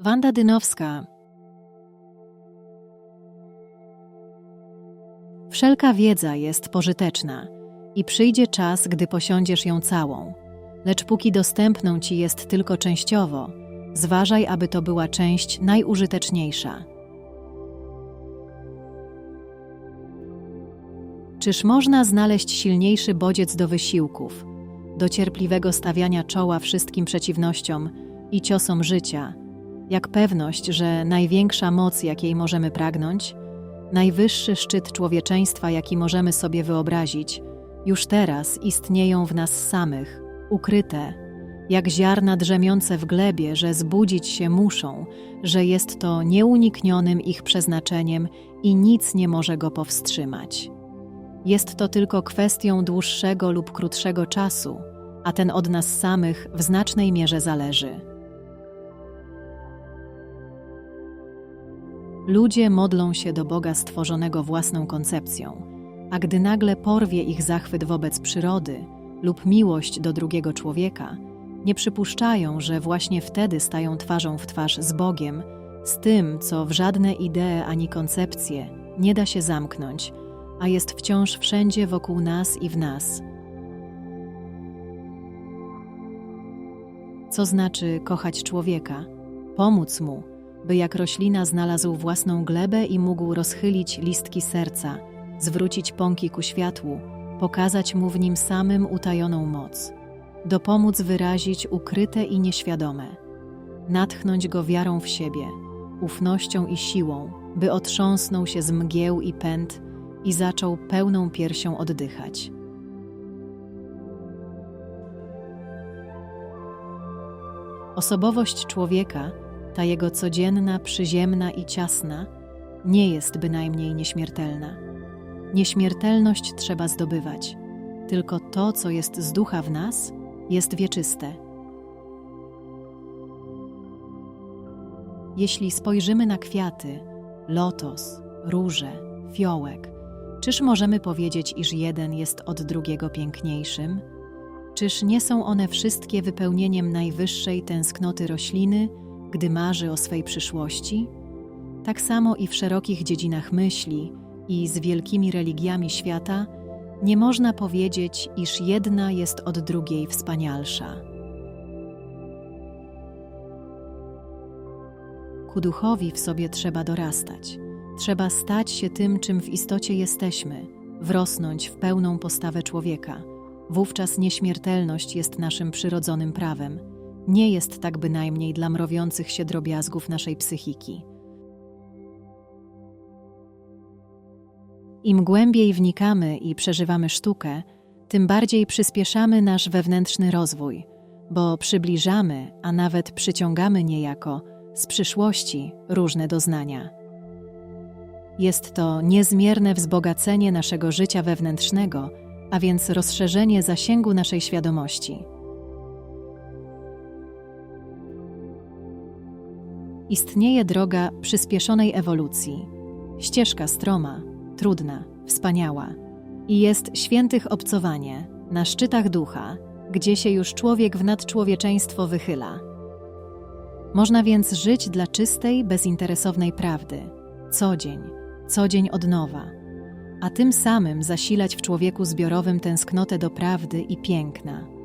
Wanda Dynowska. Wszelka wiedza jest pożyteczna i przyjdzie czas, gdy posiądziesz ją całą. Lecz póki dostępną ci jest tylko częściowo, zważaj, aby to była część najużyteczniejsza. Czyż można znaleźć silniejszy bodziec do wysiłków, do cierpliwego stawiania czoła wszystkim przeciwnościom i ciosom życia, jak pewność, że największa moc, jakiej możemy pragnąć, najwyższy szczyt człowieczeństwa, jaki możemy sobie wyobrazić, już teraz istnieją w nas samych, ukryte, jak ziarna drzemiące w glebie, że zbudzić się muszą, że jest to nieuniknionym ich przeznaczeniem i nic nie może go powstrzymać. Jest to tylko kwestią dłuższego lub krótszego czasu, a ten od nas samych w znacznej mierze zależy. Ludzie modlą się do Boga stworzonego własną koncepcją, a gdy nagle porwie ich zachwyt wobec przyrody lub miłość do drugiego człowieka, nie przypuszczają, że właśnie wtedy stają twarzą w twarz z Bogiem, z tym, co w żadne idee ani koncepcje nie da się zamknąć, a jest wciąż wszędzie wokół nas i w nas. Co znaczy kochać człowieka? Pomóc mu, by jak roślina znalazł własną glebę i mógł rozchylić listki serca, zwrócić pąki ku światłu, pokazać mu w nim samym utajoną moc, dopomóc wyrazić ukryte i nieświadome, natchnąć go wiarą w siebie, ufnością i siłą, by otrząsnął się z mgieł i pęd i zaczął pełną piersią oddychać. Osobowość człowieka, ta jego codzienna, przyziemna i ciasna, nie jest bynajmniej nieśmiertelna. Nieśmiertelność trzeba zdobywać, tylko to, co jest z ducha w nas, jest wieczyste. Jeśli spojrzymy na kwiaty, lotos, róże, fiołek, czyż możemy powiedzieć, iż jeden jest od drugiego piękniejszym? Czyż nie są one wszystkie wypełnieniem najwyższej tęsknoty rośliny, gdy marzy o swej przyszłości? Tak samo i w szerokich dziedzinach myśli i z wielkimi religiami świata nie można powiedzieć, iż jedna jest od drugiej wspanialsza. Ku duchowi w sobie trzeba dorastać. Trzeba stać się tym, czym w istocie jesteśmy, wrosnąć w pełną postawę człowieka. Wówczas nieśmiertelność jest naszym przyrodzonym prawem. Nie jest tak bynajmniej dla mrowiących się drobiazgów naszej psychiki. Im głębiej wnikamy i przeżywamy sztukę, tym bardziej przyspieszamy nasz wewnętrzny rozwój, bo przybliżamy, a nawet przyciągamy niejako z przyszłości różne doznania. Jest to niezmierne wzbogacenie naszego życia wewnętrznego, a więc rozszerzenie zasięgu naszej świadomości. Istnieje droga przyspieszonej ewolucji, ścieżka stroma, trudna, wspaniała. I jest świętych obcowanie, na szczytach ducha, gdzie się już człowiek w nadczłowieczeństwo wychyla. Można więc żyć dla czystej, bezinteresownej prawdy, co dzień, co dzień od nowa, a tym samym zasilać w człowieku zbiorowym tęsknotę do prawdy i piękna.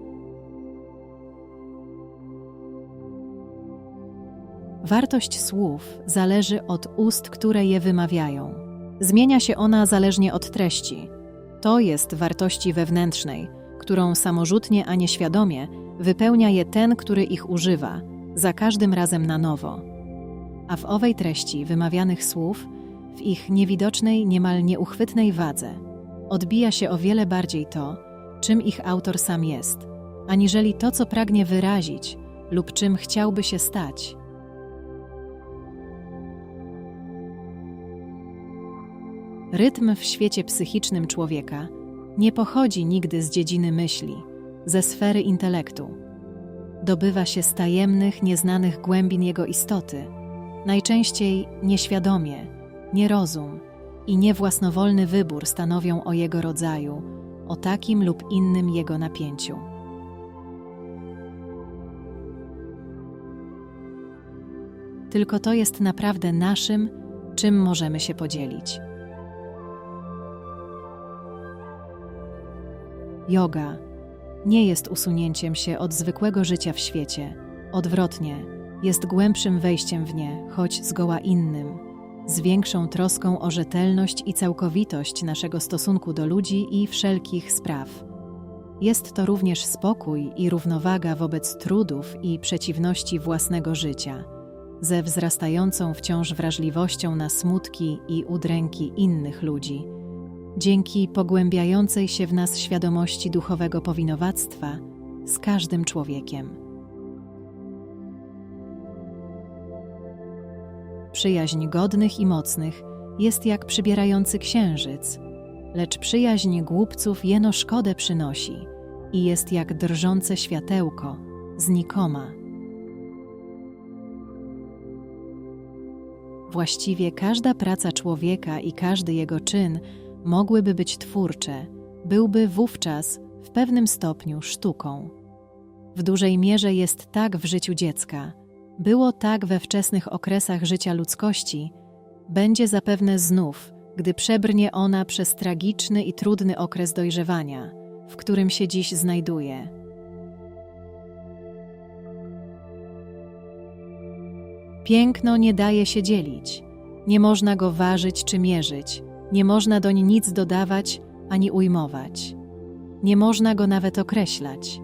Wartość słów zależy od ust, które je wymawiają. Zmienia się ona zależnie od treści. To jest wartości wewnętrznej, którą samorzutnie, a nieświadomie wypełnia je ten, który ich używa, za każdym razem na nowo. A w owej treści wymawianych słów w ich niewidocznej, niemal nieuchwytnej wadze odbija się o wiele bardziej to, czym ich autor sam jest, aniżeli to, co pragnie wyrazić lub czym chciałby się stać. Rytm w świecie psychicznym człowieka nie pochodzi nigdy z dziedziny myśli, ze sfery intelektu. Dobywa się z tajemnych, nieznanych głębin jego istoty, najczęściej nieświadomie, nierozum i niewłasnowolny wybór stanowią o jego rodzaju, o takim lub innym jego napięciu. tylko to jest naprawdę naszym, czym możemy się podzielić. Yoga nie jest usunięciem się od zwykłego życia w świecie. Odwrotnie, jest głębszym wejściem w nie, choć zgoła innym, z większą troską o rzetelność i całkowitość naszego stosunku do ludzi i wszelkich spraw. Jest to również spokój i równowaga wobec trudów i przeciwności własnego życia, ze wzrastającą wciąż wrażliwością na smutki i udręki innych ludzi. Dzięki pogłębiającej się w nas świadomości duchowego powinowactwa z każdym człowiekiem. Przyjaźń godnych i mocnych jest jak przybierający księżyc, lecz przyjaźń głupców jeno szkodę przynosi i jest jak drżące światełko, znikoma. Właściwie każda praca człowieka i każdy jego czyn mogłyby być twórcze, byłby wówczas w pewnym stopniu sztuką. W dużej mierze jest tak w życiu dziecka, było tak we wczesnych okresach życia ludzkości, będzie zapewne znów, gdy przebrnie ona przez tragiczny i trudny okres dojrzewania, w którym się dziś znajduje. Piękno nie daje się dzielić, nie można go ważyć czy mierzyć, nie można doń nic dodawać ani ujmować. Nie można go nawet określać.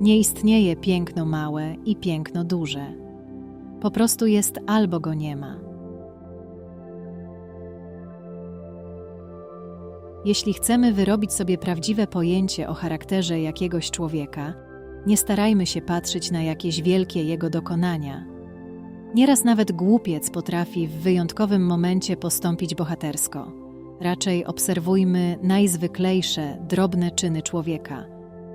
Nie istnieje piękno małe i piękno duże. Po prostu jest albo go nie ma. Jeśli chcemy wyrobić sobie prawdziwe pojęcie o charakterze jakiegoś człowieka, nie starajmy się patrzeć na jakieś wielkie jego dokonania. Nieraz nawet głupiec potrafi w wyjątkowym momencie postąpić bohatersko. Raczej obserwujmy najzwyklejsze, drobne czyny człowieka.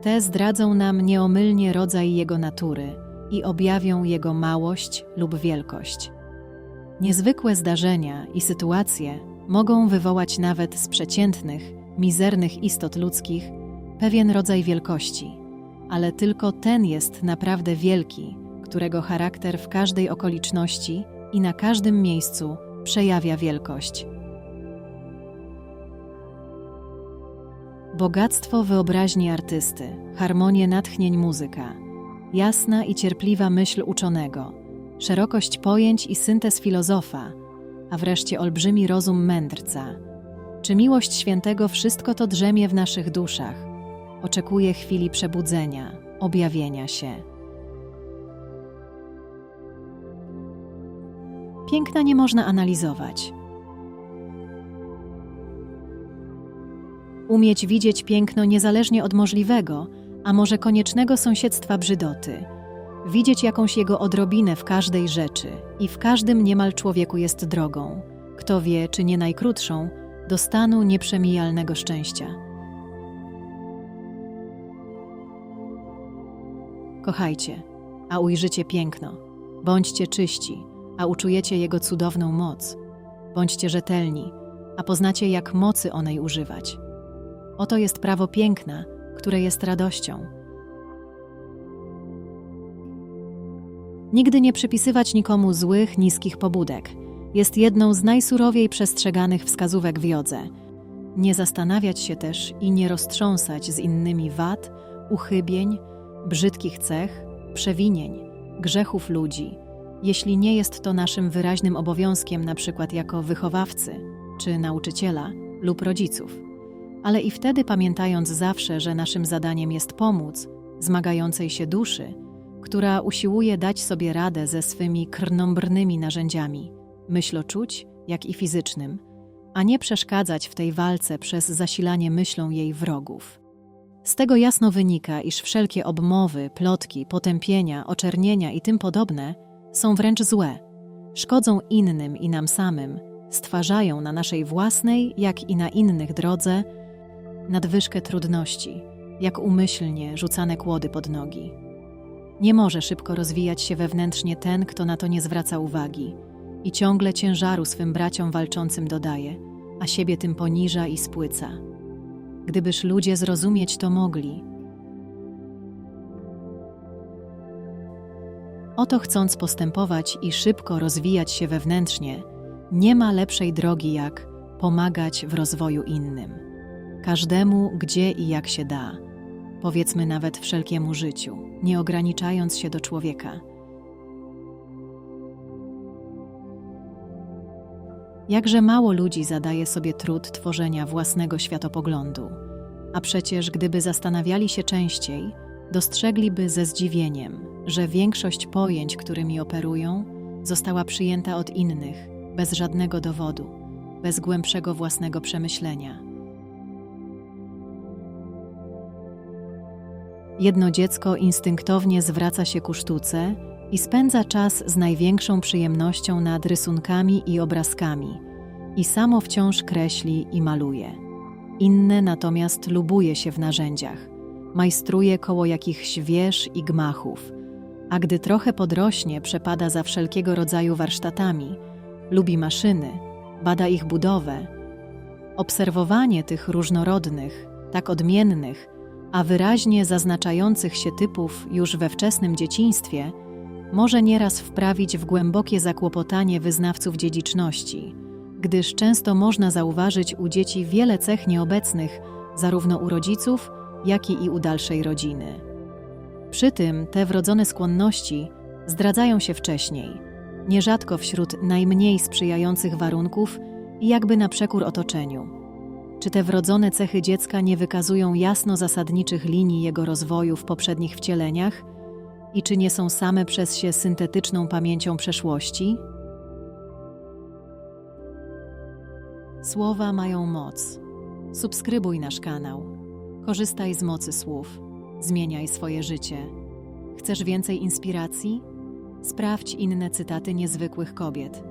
Te zdradzą nam nieomylnie rodzaj jego natury i objawią jego małość lub wielkość. Niezwykłe zdarzenia i sytuacje mogą wywołać nawet z przeciętnych, mizernych istot ludzkich pewien rodzaj wielkości, ale tylko ten jest naprawdę wielki, którego charakter w każdej okoliczności i na każdym miejscu przejawia wielkość. Bogactwo wyobraźni artysty, harmonię natchnień muzyka, jasna i cierpliwa myśl uczonego, szerokość pojęć i syntez filozofa, a wreszcie olbrzymi rozum mędrca. Czy miłość świętego wszystko to drzemie w naszych duszach, oczekuje chwili przebudzenia, objawienia się. Piękna nie można analizować. Umieć widzieć piękno niezależnie od możliwego, a może koniecznego sąsiedztwa brzydoty. Widzieć jakąś jego odrobinę w każdej rzeczy i w każdym niemal człowieku jest drogą, kto wie, czy nie najkrótszą, do stanu nieprzemijalnego szczęścia. Kochajcie, a ujrzycie piękno. Bądźcie czyści, a uczujecie jego cudowną moc. Bądźcie rzetelni, a poznacie, jak mocy onej używać. Oto jest prawo piękna, które jest radością. Nigdy nie przypisywać nikomu złych, niskich pobudek. Jest jedną z najsurowiej przestrzeganych wskazówek w jodze. Nie zastanawiać się też i nie roztrząsać z innymi wad, uchybień, brzydkich cech, przewinień, grzechów ludzi, jeśli nie jest to naszym wyraźnym obowiązkiem, na przykład jako wychowawcy czy nauczyciela lub rodziców ale i wtedy pamiętając zawsze, że naszym zadaniem jest pomóc zmagającej się duszy, która usiłuje dać sobie radę ze swymi krnąbrnymi narzędziami, myśloczuć, jak i fizycznym, a nie przeszkadzać w tej walce przez zasilanie myślą jej wrogów. Z tego jasno wynika, iż wszelkie obmowy, plotki, potępienia, oczernienia i tym podobne są wręcz złe, szkodzą innym i nam samym, stwarzają na naszej własnej, jak i na innych drodze nadwyżkę trudności, jak umyślnie rzucane kłody pod nogi. Nie może szybko rozwijać się wewnętrznie ten, kto na to nie zwraca uwagi i ciągle ciężaru swym braciom walczącym dodaje, a siebie tym poniża i spłyca. Gdybyż ludzie zrozumieć to mogli, Oto chcąc postępować i szybko rozwijać się wewnętrznie, nie ma lepszej drogi jak pomagać w rozwoju innym. Każdemu, gdzie i jak się da. Powiedzmy nawet wszelkiemu życiu, nie ograniczając się do człowieka. Jakże mało ludzi zadaje sobie trud tworzenia własnego światopoglądu, a przecież gdyby zastanawiali się częściej, dostrzegliby ze zdziwieniem, że większość pojęć, którymi operują, została przyjęta od innych, bez żadnego dowodu, bez głębszego własnego przemyślenia. Jedno dziecko instynktownie zwraca się ku sztuce i spędza czas z największą przyjemnością nad rysunkami i obrazkami, i samo wciąż kreśli i maluje. Inne natomiast lubuje się w narzędziach, majstruje koło jakichś wież i gmachów, a gdy trochę podrośnie, przepada za wszelkiego rodzaju warsztatami, lubi maszyny, bada ich budowę. Obserwowanie tych różnorodnych, tak odmiennych, a wyraźnie zaznaczających się typów już we wczesnym dzieciństwie może nieraz wprawić w głębokie zakłopotanie wyznawców dziedziczności, gdyż często można zauważyć u dzieci wiele cech nieobecnych zarówno u rodziców, jak i u dalszej rodziny. Przy tym te wrodzone skłonności zdradzają się wcześniej, nierzadko wśród najmniej sprzyjających warunków i jakby na przekór otoczeniu. Czy te wrodzone cechy dziecka nie wykazują jasno zasadniczych linii jego rozwoju w poprzednich wcieleniach i czy nie są same przez się syntetyczną pamięcią przeszłości? Słowa mają moc. Subskrybuj nasz kanał. Korzystaj z mocy słów. Zmieniaj swoje życie. Chcesz więcej inspiracji? Sprawdź inne cytaty niezwykłych kobiet.